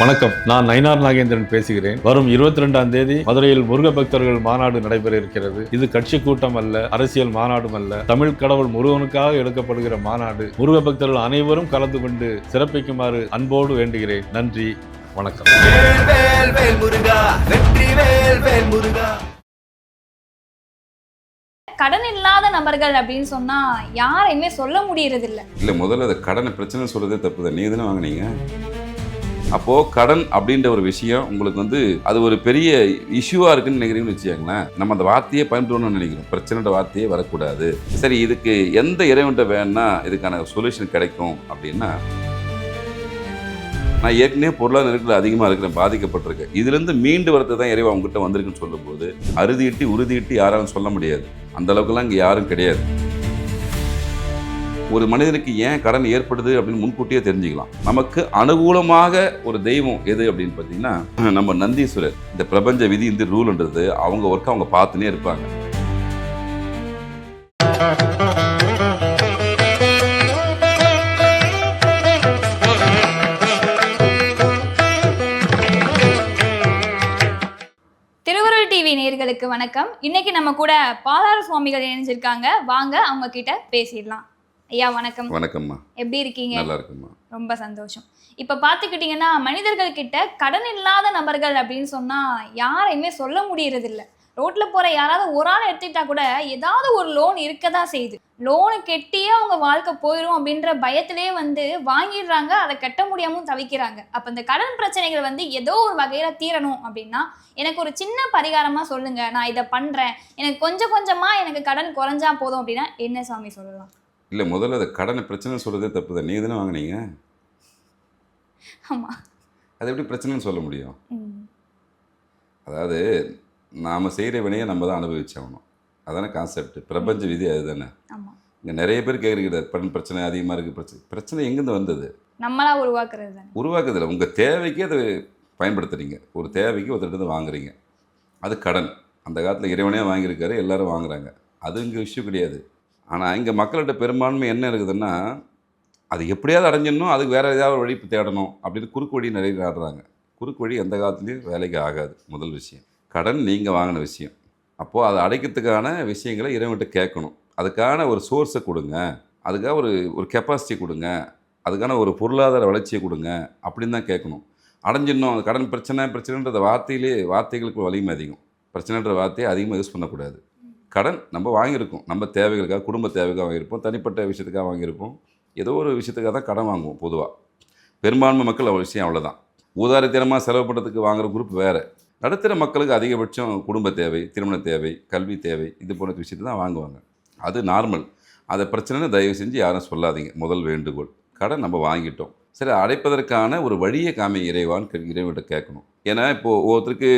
வணக்கம். நான் நயினார் நாகேந்திரன் பேசுகிறேன். வரும் இருபத்தி ரெண்டாம் தேதி மதுரையில் முருக பக்தர்கள் மாநாடு நடைபெற இருக்கிறது இது கட்சி கூட்டம் அல்ல அரசியல் மாநாடும் அல்ல. தமிழ் கடவுள் முருகனுக்காக எடுக்கப்படுகிற மாநாடு. முருக பக்தர்கள் அனைவரும் கலந்து கொண்டு சிறப்பிக்குமாறு அன்போடு வேண்டுகிறேன். நன்றி வணக்கம். வேல் வேல் வேல் முருகா வெற்றி வேல் வேல் முருகா கடன் இல்லாத நபர்கள் அப்படின்னு சொன்னா யாரையுமே சொல்ல முடியறது இல்ல இல்லை முதல்ல அது கடனை பிரச்சனை சொல்கிறதே தப்பு தான். நீங்கள் தானே வாங்குனீங்க? அப்போது கடன் அப்படின்ற ஒரு விஷயம் உங்களுக்கு வந்து அது ஒரு பெரிய இஷ்யூவாக இருக்குன்னு நினைக்கிறீங்கன்னு வச்சுக்கோங்களேன். நம்ம அந்த வார்த்தையே பயன்படுத்தணும்னு நினைக்கிறோம். பிரச்சனைன்ற வார்த்தையே வரக்கூடாது. சரி இதுக்கு எந்த இறைவன்ட்ட வேணா இதுக்கான சொல்யூஷன் கிடைக்கும் அப்படின்னா நான் ஏற்கனவே பொருளாதார நெருக்கடி அதிகமாக இருக்கிறேன் பாதிக்கப்பட்டிருக்கேன். இதுலேருந்து மீண்டு வரது தான் இறைவா உங்ககிட்ட வந்திருக்குன்னு சொல்லும்போது அறுதியிட்டு உறுதியிட்டு யாராலும் சொல்ல முடியாது. அந்த அளவுக்குலாம் இங்கே யாரும் கிடையாது. ஒரு மனிதனுக்கு ஏன் கடன் ஏற்படுது அப்படின்னு முன்கூட்டியே தெரிஞ்சுக்கலாம். நமக்கு அனுகூலமாக ஒரு தெய்வம் எது அப்படின்னு பார்த்தீங்கன்னா நம்ம நந்தீஸ்வரர். இந்த பிரபஞ்ச விதி இந்த ரூல்ன்றது அவங்க ஒர்க்கை அவங்க பார்த்துனே இருப்பாங்க. திருவருள் டிவி நேர்களுக்கு வணக்கம். இன்னைக்கு நம்ம கூட பாலார சுவாமிகள் இணைஞ்சிருக்காங்க. வாங்க அவங்க கிட்ட பேசிடலாம். ஐயா வணக்கம். வணக்கம்மா. எப்படி இருக்கீங்க? நல்லா இருக்கும்மா ரொம்ப சந்தோஷம். இப்ப பாத்துக்கிட்டீங்கன்னா மனிதர்கள் கிட்ட கடன் இல்லாத நபர்கள் அப்படின்னு சொன்னா யாரையுமே சொல்ல முடியறது இல்ல ரோட்ல போற யாராவது ஒரு ஆள் எடுத்துக்கிட்டா கூட ஏதாவது ஒரு லோன் இருக்கதான் செய்யுது. லோனு கெட்டியே அவங்க வாழ்க்கை போயிடும் அப்படின்ற பயத்திலே வந்து வாங்கிடுறாங்க அதை கட்ட முடியாமல் தவிக்கிறாங்க. அப்ப இந்த கடன் பிரச்சனைகள் வந்து ஏதோ ஒரு வகையில தீரணும் அப்படின்னா எனக்கு ஒரு சின்ன பரிகாரமா சொல்லுங்க. நான் இதை பண்றேன். எனக்கு கொஞ்சம் கொஞ்சமா எனக்கு கடன் குறைஞ்சா போதும் அப்படின்னா என்ன சாமி சொல்லலாம்? இல்லை முதல்ல அது கடனை பிரச்சனை சொல்கிறதே தப்பு தான் நீங்கள் தானே வாங்குனீங்க? ஆமா. அது எப்படி பிரச்சனைன்னு சொல்ல முடியும். அதாவது நாம் செய்கிற வினையை நம்ம தான் அனுபவிச்சாகணும். அதானே கான்செப்ட் பிரபஞ்ச விதி அதுதானே. இங்கே நிறைய பேர் கேட்குறீங்க பண் பிரச்சனை அதிகமாக இருக்குது பிரச்சனை. பிரச்சனை எங்கேருந்து வந்தது? நம்மளா உருவாக்குறது தானே. உருவாக்குதில்ல உங்கள் தேவைக்கு அதை பயன்படுத்துறீங்க. ஒரு தேவைக்கு ஒருத்தர் வாங்குறீங்க. அது கடன். அந்த காலத்தில் இறைவனே வாங்கியிருக்காரு எல்லாரும் வாங்குறாங்க. அது இங்கே விஷயம் கிடையாது. ஆனால் இங்கே மக்கள்கிட்ட பெரும்பான்மை என்ன இருக்குதுன்னா அது எப்படியாவது அடைஞ்சிடணும் அதுக்கு வேறு ஏதாவது ஒரு வழி தேடணும் அப்படின்னு குறுக்கு வழி நிறைய நாடுறாங்க குறுக்கு வழி எந்த காலத்துலேயும் வேலைக்கு ஆகாது முதல் விஷயம். கடன் நீங்கள் வாங்கின விஷயம். அப்போது அதை அடைக்கிறதுக்கான விஷயங்களை இறைவன்கிட்ட கேட்கணும். அதுக்கான ஒரு சோர்ஸை கொடுங்க. அதுக்காக ஒரு ஒரு கெப்பாசிட்டி கொடுங்க. அதுக்கான ஒரு பொருளாதார வளர்ச்சியை கொடுங்க அப்படின்னு தான் கேட்கணும். அடைஞ்சிடணும் அந்த கடன் பிரச்சனை பிரச்சனைன்ற வார்த்தையிலே வார்த்தைகளுக்கு வலிமை அதிகம். பிரச்சனைன்ற வார்த்தையை அதிகமாக யூஸ் பண்ணக்கூடாது. கடன் நம்ம வாங்கியிருக்கோம். நம்ம தேவைகளுக்காக குடும்ப தேவைக்காக வாங்கியிருப்போம். தனிப்பட்ட விஷயத்துக்காக வாங்கியிருப்போம். ஏதோ ஒரு விஷயத்துக்காக தான் கடன் வாங்குவோம் பொதுவாக பெரும்பான்மை மக்கள் அவ்வளோ விஷயம் அவ்வளோதான் ஊதாரித்தனமாக செலவு பண்ணுறதுக்கு வாங்குகிற குரூப் வேறு. நடுத்தர மக்களுக்கு அதிகபட்சம் குடும்ப தேவை திருமண தேவை கல்வி தேவை இது போன்ற விஷயத்தை தான் வாங்குவாங்க. அது நார்மல் அதை பிரச்சனைன்னு தயவு செஞ்சு யாரும் சொல்லாதீங்க. முதல் வேண்டுகோள். கடன் நம்ம வாங்கிட்டோம். சரி அடைப்பதற்கான ஒரு வழியை காமி இறைவான்னு இறைவன்கிட்ட கேட்கணும். ஏன்னா இப்போது ஒவ்வொருத்தருக்கு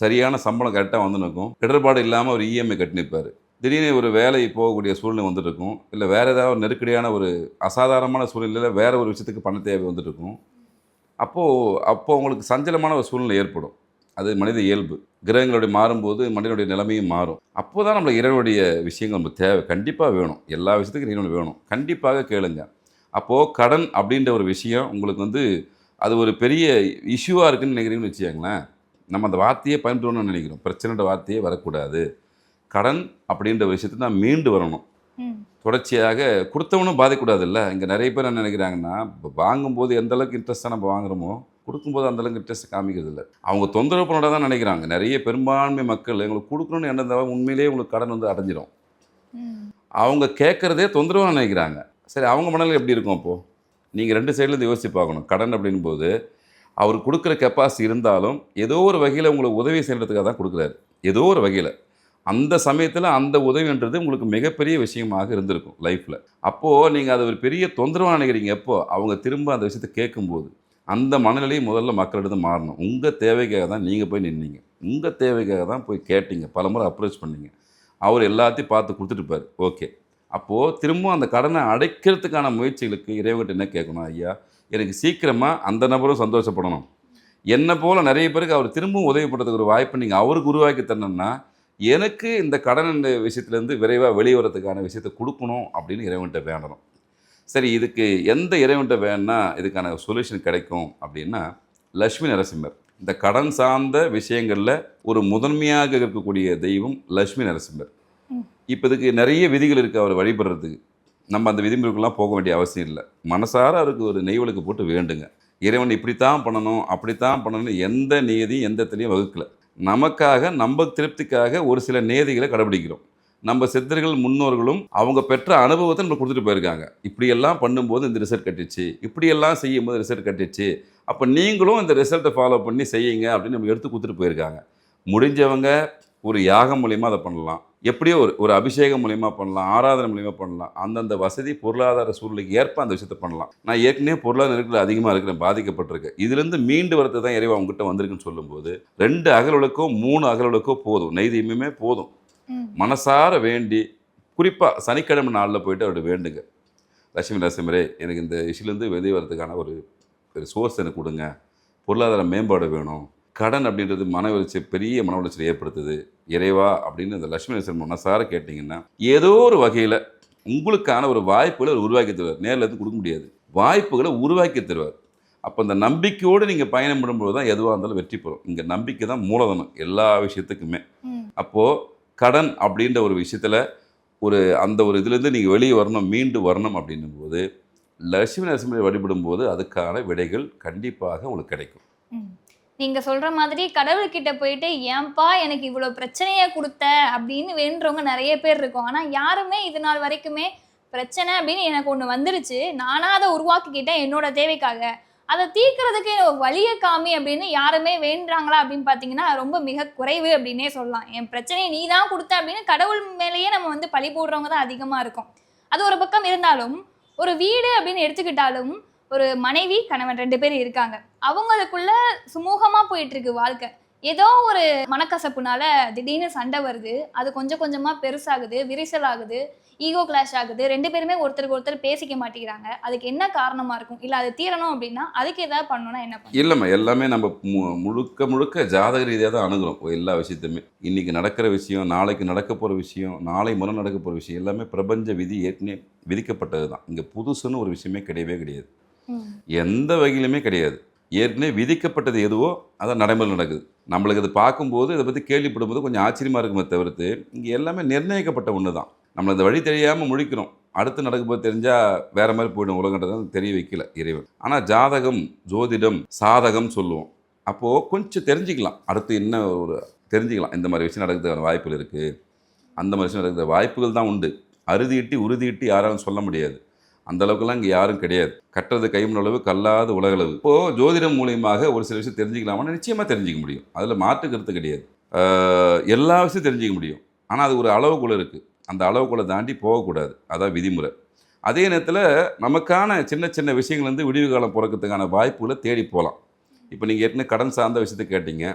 சரியான சம்பளம் கரெக்டாக வந்து நிற்கும் இடர்பாடு இல்லாமல் ஒரு இஎம்ஐ கட்டினிப்பார். திடீர்னு ஒரு வேலை போகக்கூடிய சூழ்நிலை வந்துட்டு இருக்கும் இல்லை வேறு ஏதாவது ஒரு நெருக்கடியான ஒரு அசாதாரணமான சூழ்நிலையில் வேறு ஒரு விஷயத்துக்கு பண தேவை வந்துட்டு இருக்கும் அப்போது அப்போ உங்களுக்கு சஞ்சலமான ஒரு சூழ்நிலை ஏற்படும். அது மனித இயல்பு. கிரகங்களுடைய மாறும்போது மனிதனுடைய நிலைமையும் மாறும். அப்போ தான் நம்மளுக்கு இறைவனுடைய விஷயங்கள் நமக்கு தேவை. கண்டிப்பாக வேணும். எல்லா விஷயத்துக்கும் இறைவன் வேணும். கண்டிப்பாக கேளுங்க. அப்போது கடன் அப்படின்ற ஒரு விஷயம் உங்களுக்கு வந்து அது ஒரு பெரிய இஷ்யூவாக இருக்குன்னு நினைக்கிறீங்கன்னு வச்சுக்கோங்களேன். நம்ம அந்த வார்த்தையே பயன்படுத்தணும்னு நினைக்கிறோம். பிரச்சனைன்ற வார்த்தையே வரக்கூடாது. கடன் அப்படின்ற விஷயத்தை தான் மீண்டு வரணும். தொடர்ச்சியாக கொடுத்தவனும் பாதிக்கக்கூடாதுல்ல? இங்கே நிறைய பேர் என்ன நினைக்கிறாங்கன்னா இப்போ வாங்கும்போது எந்த அளவுக்கு இன்ட்ரெஸ்ட்டாக நம்ம வாங்குறோமோ கொடுக்கும்போது அந்த அளவுக்கு இன்ட்ரெஸ்ட் காமிக்கிறது இல்லை அவங்க தொந்தரவு பண்ணோட தான் நினைக்கிறாங்க. நிறைய பெரும்பான்மை மக்கள் எங்களுக்கு கொடுக்கணும்னு எண்ணம் உண்மையிலேயே உங்களுக்கு கடன் வந்து அடைஞ்சிடும். அவங்க கேட்குறதே தொந்தரவாக நினைக்கிறாங்க. சரி அவங்க மனநிலை எப்படி இருக்கும் அப்போது நீங்கள் ரெண்டு சைட்லேருந்து யோசிச்சு பார்க்கணும். கடன் அப்படின் போது அவர் கொடுக்குற கெப்பாசிட்டி இருந்தாலும் ஏதோ ஒரு வகையில் உங்களுக்கு உதவி செய்கிறதுக்காக தான் கொடுக்குறாரு. ஏதோ ஒரு வகையில். அந்த சமயத்தில் அந்த உதவின்றது உங்களுக்கு மிகப்பெரிய விஷயமாக இருந்திருக்கும் லைஃப்பில் அப்போது நீங்கள் அதை ஒரு பெரிய தொந்தரவாக நினைக்கிறீங்க. எப்போ? அவங்க திரும்ப அந்த விஷயத்தை கேட்கும்போது. அந்த மனநிலை முதல்ல மக்களிடம் மாறணும். உங்கள் தேவைக்காக தான் நீங்கள் போய் நின்னீங்க. உங்கள் தேவைக்காக தான் போய் கேட்டீங்க. பலமுறை அப்ரோச் பண்ணீங்க. அவர் எல்லாத்தையும் பார்த்து கொடுத்துட்டுப்பார் ஓகே. அப்போது திரும்பவும் அந்த கடனை அடைக்கிறதுக்கான முயற்சிகளுக்கு இறைவன்கிட்ட என்ன கேட்கணும்? ஐயா எனக்கு சீக்கிரமாக அந்த நபரும் சந்தோஷப்படணும். என்னை போல் நிறைய பேருக்கு அவர் திரும்பவும் உதவி பண்ணுறதுக்கு ஒரு வாய்ப்பு நீங்கள் அவருக்கு உருவாக்கி தரணும்னா எனக்கு இந்த கடன் விஷயத்துலேருந்து விரைவாக வெளியே வரதுக்கான விஷயத்தை கொடுக்கணும் அப்படின்னு இறைவன்கிட்ட வேண்டணும். சரி இதுக்கு எந்த இறைவன்கிட்ட வேணா இதுக்கான சொல்யூஷன் கிடைக்கும் அப்படின்னா லட்சுமி நரசிம்மர். இந்த கடன் சார்ந்த விஷயங்களில் ஒரு முதன்மையாக இருக்கக்கூடிய தெய்வம் லட்சுமி நரசிம்மர். இப்போ இதுக்கு நிறைய விதிகள் இருக்குது அவர் வழிபடுறதுக்கு. நம்ம அந்த விதிமுறைகள்லாம் போக வேண்டிய அவசியம் இல்லை. மனசார அவருக்கு ஒரு நெய்வலுக்கு போட்டு வேண்டுங்க. இறைவன் இப்படித்தான் பண்ணணும் அப்படித்தான் பண்ணணும் எந்த நியதியும் எந்த இடத்துலையும் வகுக்கல. நமக்காக நம்ம திருப்திக்காக ஒரு சில நேதிகளை கடைபிடிக்கிறோம். நம்ம சித்தர்கள் முன்னோர்களும் அவங்க பெற்ற அனுபவத்தை நம்ம கொடுத்துட்டு போயிருக்காங்க. இப்படியெல்லாம் பண்ணும்போது இந்த ரிசல்ட் கட்டிச்சு இப்படியெல்லாம் செய்யும்போது ரிசல்ட் கட்டிச்சு அப்போ நீங்களும் இந்த ரிசல்ட்டை ஃபாலோ பண்ணி செய்யுங்க அப்படின்னு நம்ம எடுத்து கொடுத்துட்டு போயிருக்காங்க. முடிஞ்சவங்க ஒரு யாகம் மூலியமாக அதை பண்ணலாம். எப்படியோ ஒரு ஒரு அபிஷேகம் மூலியமா பண்ணலாம் ஆராதனை மூலியமா பண்ணலாம் அந்தந்த வசதி பொருளாதார சூழ்நிலைக்கு ஏற்ப அந்த விஷயத்தை பண்ணலாம். நான் ஏற்கனவே பொருளாதார நெருக்கடி அதிகமாக இருக்கிறேன் பாதிக்கப்பட்டிருக்கேன் இதுலேருந்து மீண்டு வரது தான் இறைவா உங்ககிட்ட வந்திருக்குன்னு சொல்லும்போது ரெண்டு அகலுக்கோ மூணு அகலுக்கோ போதும். நெய்தீயமே போதும். மனசார வேண்டி குறிப்பாக சனிக்கிழமை நாளில் போயிட்டு அவர்கிட்ட வேண்டுங்க. லட்சுமி நரசிம்மரே எனக்கு இந்த இஷ்யூலேருந்து வெளியே வரதுக்கான ஒரு ஒரு சோர்ஸ் எனக்கு கொடுங்க. பொருளாதார மேம்பாடு வேணும். கடன் அப்படின்றது மன உளைச்சல் பெரிய மன உளைச்சல் ஏற்படுத்துது. இறைவா அப்படின்னு இந்த லட்சுமி நரசிம்மர் மனசார கேட்டிங்கன்னா ஏதோ ஒரு வகையில் உங்களுக்கான ஒரு வாய்ப்புகளை உருவாக்கி தருவார். நேரில் இருந்து கொடுக்க முடியாது. வாய்ப்புகளை உருவாக்கி தருவார். அப்போ அந்த நம்பிக்கையோடு நீங்கள் பயணம் பண்ணும்போது தான் எதுவாக இருந்தாலும் வெற்றி பெறும். இங்கே நம்பிக்கை தான் மூலதனம் எல்லா விஷயத்துக்குமே. அப்போது கடன் அப்படின்ற ஒரு விஷயத்தில் ஒரு அந்த ஒரு இதுலேருந்து நீங்கள் வெளியே வரணும் மீண்டு வரணும் அப்படின்னும் போது லட்சுமி நரசிம்மரை வழிபடும் போது அதுக்கான விடைகள் கண்டிப்பாக உங்களுக்கு கிடைக்கும். நீங்க சொல்ற மாதிரி கடவுள்கிட்ட போயிட்டு ஏன்பா எனக்கு இவ்வளவு பிரச்சனையை கொடுத்த? அப்படின்னு வேண்டுறவங்க நிறைய பேர் இருக்கும். ஆனா யாருமே இது நாள் வரைக்குமே பிரச்சனை அப்படின்னு எனக்கு ஒன்று வந்துருச்சு. நானாக அதை உருவாக்கிக்கிட்டேன் என்னோட தேவைக்காக. அதை தீர்க்கறதுக்கு எனக்கு வழியை காமி அப்படின்னு யாருமே வேண்டுறாங்களா அப்படின்னு பார்த்தீங்கன்னா ரொம்ப மிக குறைவு அப்படின்னே சொல்லலாம். என் பிரச்சனையை நீ தான் கொடுத்த அப்படின்னு கடவுள் மேலேயே நம்ம வந்து பழி போடுறவங்க தான் அதிகமாக இருக்கும். அது ஒரு பக்கம் இருந்தாலும் ஒரு வீடு அப்படின்னு எடுத்துக்கிட்டாலும் ஒரு மனைவி கணவன் ரெண்டு பேர் இருக்காங்க. அவங்களுக்குள்ள சுமூகமா போயிட்டு இருக்கு வாழ்க்கை. ஏதோ ஒரு மனக்கசப்புனால திடீர்னு சண்டை வருது. அது கொஞ்சம் கொஞ்சமா பெருசாகுது விரிசல் ஆகுது ஈகோ கிளாஷ் ஆகுது. ரெண்டு பேருமே ஒருத்தருக்கு ஒருத்தர் பேசிக்க மாட்டேங்கிறாங்க. அதுக்கு என்ன காரணமா இருக்கும்? இல்ல அது தீரணும் அப்படின்னா அதுக்கு ஏதாவது பண்ணணும்னா என்ன இல்லைம்மா எல்லாமே நம்ம மு- முழுக்க முழுக்க ஜாதக ரீதியாக தான் அணுகிறோம் எல்லா விஷயத்தையுமே இன்றைக்கி நடக்கிற விஷயம் நாளைக்கு நடக்க போகிற விஷயம் நாளை முறை நடக்க போகிற விஷயம் எல்லாமே பிரபஞ்ச விதி ஏற்கனவே விதிக்கப்பட்டது தான் இங்கே புதுசுன்னு ஒரு விஷயமே கிடையவே கிடையாது. எந்த வகையிலுமே கிடையாது. ஏற்கனவே விதிக்கப்பட்டது எதுவோ அதான் நடைமுறை நடக்குது. நம்மளுக்கு அது பார்க்கும்போது இதை பற்றி கேள்விப்படும்போது கொஞ்சம் ஆச்சரியமாக இருக்குமே தவிர்த்து இங்கே எல்லாமே நிர்ணயிக்கப்பட்ட ஒன்று தான். நம்மளை இந்த வழி தெரியாமல் முழிக்கிறோம். அடுத்து நடக்கும்போது போது தெரிஞ்சால் வேறு மாதிரி போயிடும். உலகன்றதை தெரிய வைக்கல இறைவன். ஆனால் ஜாதகம் ஜோதிடம் சாதகம் சொல்லுவோம். அப்போது கொஞ்சம் தெரிஞ்சுக்கலாம். அடுத்து என்ன ஒரு தெரிஞ்சுக்கலாம். இந்த மாதிரி விஷயம் நடக்கிறதுக்கான வாய்ப்புகள் இருக்குது அந்த மாதிரி விஷயம் நடக்கிற வாய்ப்புகள் தான் உண்டு. அறுதியிட்டு உறுதியிட்டு யாராலும் சொல்ல முடியாது. அந்த அளவுக்குலாம் இங்கே யாரும் கிடையாது. கட்டுறது கைமண் அளவு கல்லாத உலகளவு இப்போது ஜோதிடம் மூலியமாக ஒரு சில விஷயம் தெரிஞ்சுக்கலாமான்னு நிச்சயமாக தெரிஞ்சுக்க முடியும். அதில் மாற்று கருத்து கிடையாது. எல்லா விஷயம் தெரிஞ்சுக்க முடியும். ஆனால் அது ஒரு அளவுக்குள்ளே இருக்குது அந்த அளவுக்குள்ளே தாண்டி போகக்கூடாது. அதான் விதிமுறை. அதே நேரத்தில் நமக்கான சின்ன சின்ன விஷயங்கள் வந்து விடிவு காலம் பிறக்கிறதுக்கான வாய்ப்புகளை தேடி போகலாம். இப்போ நீங்கள் ஏற்கனவே கடன் சார்ந்த விஷயத்தை கேட்டீங்க.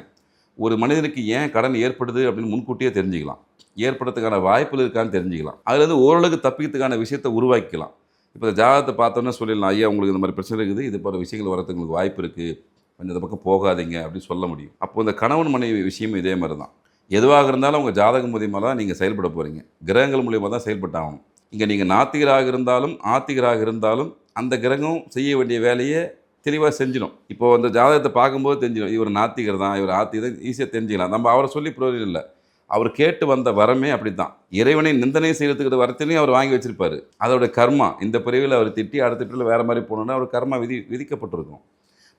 ஒரு மனிதனுக்கு ஏன் கடன் ஏற்படுது அப்படின்னு முன்கூட்டியே தெரிஞ்சுக்கலாம். ஏற்படுறதுக்கான வாய்ப்புகள் இருக்கான்னு தெரிஞ்சுக்கலாம். அதுலேருந்து ஓரளவுக்கு தப்பிக்கிறதுக்கான விஷயத்தை உருவாக்கிக்கலாம். இப்போ இந்த ஜாதகத்தை பார்த்தோன்னே சொல்லிடலாம் ஐயா உங்களுக்கு இந்த மாதிரி பிரச்சனை இருக்குது. இது போல விஷயங்கள் வரதுக்கு உங்களுக்கு வாய்ப்பு இருக்குது கொஞ்சம் இந்த பக்கம் போகாதீங்க. அப்படின்னு சொல்ல முடியும். அப்போ இந்த கணவன் மனைவி விஷயமும் இதே மாதிரி தான். எதுவாக இருந்தாலும் உங்கள் ஜாதகம் மூலியமாக தான் நீங்கள் செயல்பட போகிறீங்க கிரகங்கள் மூலியமாக தான் செயல்பட்டாகணும். இங்கே நீங்கள் நாத்திகராக இருந்தாலும் ஆத்திகராக இருந்தாலும் அந்த கிரகம் செய்ய வேண்டிய வேலையை தெளிவாக செஞ்சிடும். இப்போ அந்த ஜாதகத்தை பார்க்கும்போது தெரிஞ்சிடும் இவர் நாத்திகர் தான் இவர் ஆத்திகர் ஈஸியாக தெரிஞ்சுக்கலாம். நம்ம அவரை சொல்லி பிரயோஜனம் இல்லை. அவர் கேட்டு வந்த வரமே அப்படி தான் இறைவனை நிந்தனை செய்யறதுக்கு வரத்திலையும் அவர் வாங்கி வச்சிருப்பாரு. அதோட கர்மா இந்த பிரிவில் அவர் திட்டி அடுத்த பிரிவில் வேறு மாதிரி போகணுன்னா அவர் கர்மா விதி விதிக்கப்பட்டிருக்கும்.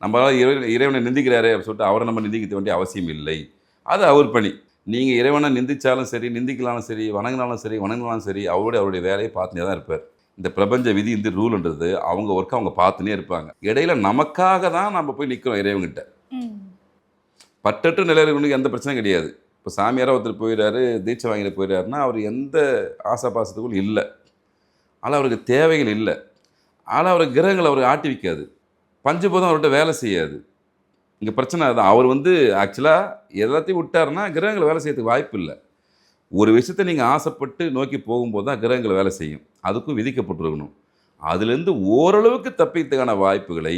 நம்மளால் இறை இறைவனை நிந்திக்கிறாரே அப்படின்னு சொல்லிட்டு அவரை நம்ம நிந்திக்க வேண்டிய அவசியம் இல்லை. அது அவர் பணி. நீங்கள் இறைவனை நிந்திச்சாலும் சரி நிந்திக்கலாலும் சரி வணங்கினாலும் சரி வணங்கினாலும் சரி அவருடைய அவருடைய வேலையை பார்த்துனே தான் இருப்பார். இந்த பிரபஞ்ச விதி இந்த ரூல்ன்றது அவங்க ஒர்க்கை அவங்க பார்த்துனே இருப்பாங்க. இடையில நமக்காக தான் நம்ம போய் நிற்கிறோம் இறைவன்கிட்ட. ம். பட்டற்ற நிலையர்களுக்கு எந்த பிரச்சனையும் கிடையாது. இப்போ சாமியாராக ஒருத்தர் போயிடுறாரு தீட்சை வாங்கிட்டு போயிடுறாருன்னா அவர் எந்த ஆசாபாசத்துக்கும் இல்லை. ஆனால் அவருக்கு தேவைகள் இல்லை. ஆனால் அவர் கிரகங்கள் அவர் ஆட்டி வைக்காது. பஞ்சபூதம் அவர்கிட்ட வேலை செய்யாது. இங்கே பிரச்சனை அதுதான். அவர் வந்து ஆக்சுவலாக எல்லாத்தையும் விட்டாருன்னா கிரகங்கள் வேலை செய்யறதுக்கு வாய்ப்பு இல்லை. ஒரு விஷயத்தை நீங்கள் ஆசைப்பட்டு நோக்கி போகும்போது தான் கிரகங்கள் வேலை செய்யும். அதுக்கும் விதிக்கப்பட்டிருக்கணும். அதுலேருந்து ஓரளவுக்கு தப்பிக்கிறதுக்கான வாய்ப்புகளை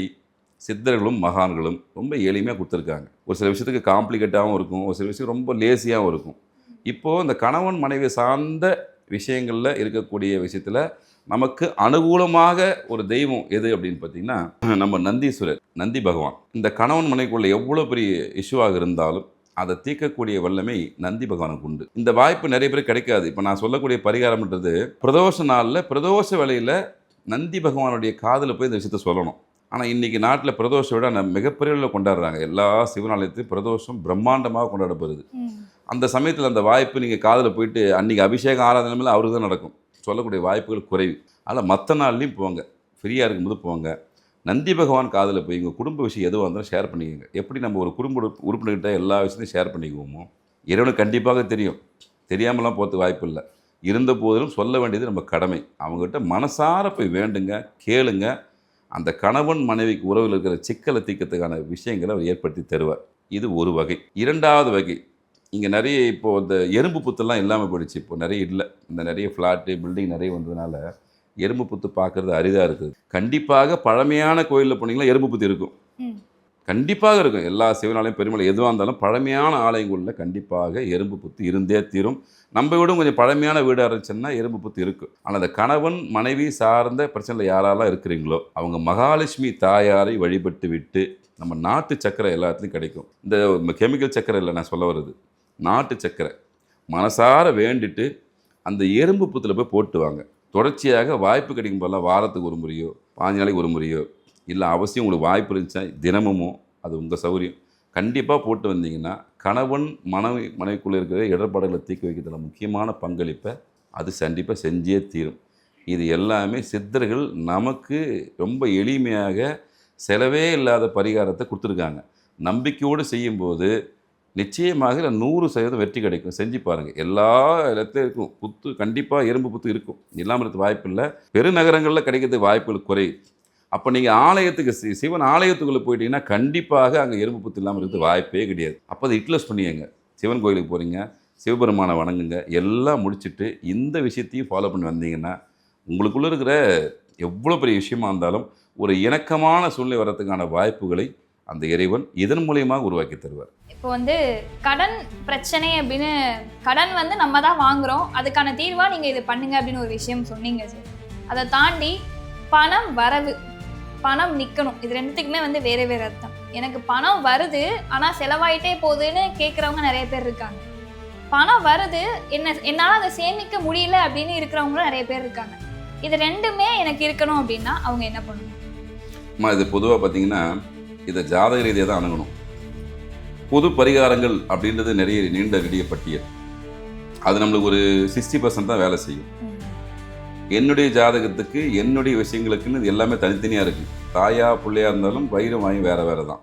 சித்தர்களும் மகான்களும் ரொம்ப எளிமையாக கொடுத்துருக்காங்க. ஒரு சில விஷயத்துக்கு காம்ப்ளிகேட்டாகவும் இருக்கும் ஒரு சில விஷயம் ரொம்ப லேசியாகவும் இருக்கும். இப்போது இந்த கணவன் மனைவி சார்ந்த விஷயங்களில் இருக்கக்கூடிய விஷயத்தில் நமக்கு அனுகூலமாக ஒரு தெய்வம் எது அப்படின்னு பார்த்தீங்கன்னா நம்ம நந்தீஸ்வரர் நந்தி பகவான். இந்த கணவன் மனைக்குள்ள எவ்வளோ பெரிய இஷ்யூவாக இருந்தாலும் அதை தீர்க்கக்கூடிய வல்லமை நந்தி பகவானுக்கு உண்டு. இந்த வாய்ப்பு நிறைய பேர் கிடைக்காது. இப்போ நான் சொல்லக்கூடிய பரிகாரம்ன்றது பிரதோஷ நாளில் பிரதோஷ வேலையில் நந்தி பகவானுடைய காதில் போய் இந்த விஷயத்த சொல்லணும். ஆனால் இன்றைக்கி நாட்டில் பிரதோஷ விட நம்ம மிகப்பெரிய அளவில் கொண்டாடுறாங்க. எல்லா சிவனாலயத்தையும் பிரதோஷம் பிரம்மாண்டமாக கொண்டாடப்படுது. அந்த சமயத்தில் அந்த வாய்ப்பு நீங்கள் காதில் போயிட்டு அன்றைக்கி அபிஷேகம் ஆராதனையில் அவருக்கு தான் நடக்கும். சொல்லக்கூடிய வாய்ப்புகள் குறைவு. அதில் மற்ற நாள்லையும் போங்க ஃப்ரீயாக இருக்கும்போது போங்க நந்தி பகவான் காதில் போய் உங்கள் குடும்ப விஷயம் எதுவாக இருந்தாலும் ஷேர் பண்ணிக்கோங்க. எப்படி நம்ம ஒரு குடும்ப உறுப்பு- உறுப்பினர்கிட்ட எல்லா விஷயத்தையும் ஷேர் பண்ணிக்குவோமோ? இறைவனுக்கு கண்டிப்பாக தெரியும். தெரியாமலாம் போகிறதுக்கு வாய்ப்பு இல்லை. இருந்த போதிலும் சொல்ல வேண்டியது நம்ம கடமை. அவங்ககிட்ட மனசார போய் வேண்டுங்க கேளுங்க. அந்த கணவன் மனைவிக்கு உறவில் இருக்கிற சிக்கலை தீர்க்கறதுக்கான விஷயங்களை அவர் ஏற்படுத்தி தருவார். இது ஒரு வகை. இரண்டாவது வகை இங்கே நிறைய இப்போது இந்த எறும்பு புத்தெல்லாம் இல்லாமல் போயிடுச்சு. இப்போ நிறைய இல்லை. இந்த நிறைய ஃப்ளாட்டு பில்டிங் நிறைய வந்ததுனால எறும்பு புத்து பார்க்குறது அரிதாக இருக்குது. கண்டிப்பாக பழமையான கோயிலில் போனீங்கன்னா எறும்பு புத்து இருக்கும். கண்டிப்பாக இருக்கும். எல்லா சிவனாலயம் பெருமலை எதுவாக இருந்தாலும் பழமையான ஆலயங்களில் கண்டிப்பாக எறும்பு புத்து இருந்தே தீரும். நம்ம வீடும் கொஞ்சம் பழமையான வீடாக இருந்துச்சுன்னா எறும்பு புத்து இருக்கும் ஆனால் அந்த கணவன் மனைவி சார்ந்த பிரச்சனையில் யாரெல்லாம் இருக்கிறீங்களோ அவங்க மகாலட்சுமி தாயாரை வழிபட்டு விட்டு நம்ம நாட்டு சக்கரை எல்லாத்துலேயும் கிடைக்கும். இந்த கெமிக்கல் சக்கரை இல்லை நான் சொல்ல வருது நாட்டு சக்கரை. மனசார வேண்டிட்டு அந்த எறும்பு புத்தில் போய் போட்டுவாங்க. தொடர்ச்சியாக வாய்ப்பு கிடைக்கும் போதெல்லாம் வாரத்துக்கு ஒரு முறையோ பாஞ்சு நாளைக்கு ஒரு முறையோ இல்லை அவசியம் உங்களுக்கு வாய்ப்பு இருந்துச்சா தினமுமோ அது உங்கள் சௌகரியம் கண்டிப்பாக போட்டு வந்தீங்கன்னா கணவன் மனைவி மனைவிக்குள்ளே இருக்கிற இடர்பாடுகளை தீர்க்க வைக்கிறதுல முக்கியமான பங்களிப்பை அது கண்டிப்பாக செஞ்சே தீரும். இது எல்லாமே சித்தர்கள் நமக்கு ரொம்ப எளிமையாக செலவே இல்லாத பரிகாரத்தை கொடுத்துருக்காங்க. நம்பிக்கையோடு செய்யும்போது நிச்சயமாக நூறு சதவீதம் வெற்றி கிடைக்கும். செஞ்சு பாருங்கள் எல்லா இடத்துலையும் இருக்கும். புத்து கண்டிப்பாக எறும்பு புத்து இருக்கும். இல்லாமல் இருக்க வாய்ப்பு இல்லை. பெருநகரங்களில் கிடைக்கிறதுக்கு வாய்ப்புகள் குறை அப்போ நீங்கள் ஆலயத்துக்கு சி- சிவன் ஆலயத்துக்குள்ளே போயிட்டீங்கன்னா கண்டிப்பாக அங்கே எறும்பு புத்து இல்லாமல் இருக்கிறது வாய்ப்பே கிடையாது. அப்போ அதை யூட்டிலைஸ் பண்ணியங்க சிவன் கோயிலுக்கு போகிறீங்க சிவபெருமானை வணங்குங்க எல்லாம் முடிச்சுட்டு இந்த விஷயத்தையும் ஃபாலோ பண்ணி வந்தீங்கன்னா உங்களுக்குள்ளே இருக்கிற எவ்வளோ பெரிய விஷயமா இருந்தாலும் ஒரு இணக்கமான சூழ்நிலை வர்றதுக்கான வாய்ப்புகளை அந்த இறைவன் இதன் மூலியமாக உருவாக்கி தருவார். இப்போ வந்து கடன் பிரச்சனை அப்படின்னு கடன் வந்து நம்ம தான் வாங்குறோம். அதுக்கான தீர்வாக நீங்கள் இது பண்ணுங்க அப்படின்னு ஒரு விஷயம் சொன்னீங்க சார். அதை தாண்டி பணம் வரவு பணம் நிக்கணும். இது ரெண்டுத்துக்குமே வந்து வேற வேற அர்த்தம். எனக்கு பணம் வருது ஆனா செலவாயிட்டே போகுதுன்னு கேட்குறவங்க நிறைய பேர் இருக்காங்க. பணம் வருது என்ன என்னால் அதை சேமிக்க முடியல அப்படின்னு இருக்கிறவங்களும் நிறைய பேர் இருக்காங்க. இது ரெண்டுமே எனக்கு இருக்கணும் அப்படின்னா அவங்க என்ன பண்ணணும்? அம்மா இது பொதுவாக பார்த்தீங்கன்னா இதை ஜாதக ரீதியாக தான் அணுகணும். பொது பரிகாரங்கள் அப்படின்றது நிறைய நீண்ட நெடிய பட்டியல் அது நம்மளுக்கு ஒரு சிக்ஸ்டி பர்சன்ட் தான் வேலை செய்யும். என்னுடைய ஜாதகத்துக்கு என்னுடைய விஷயங்களுக்குன்னு இது எல்லாமே தனித்தனியாக இருக்குது தாயா பிள்ளையா இருந்தாலும் வயிறு வாங்கி வேறு வேறு தான்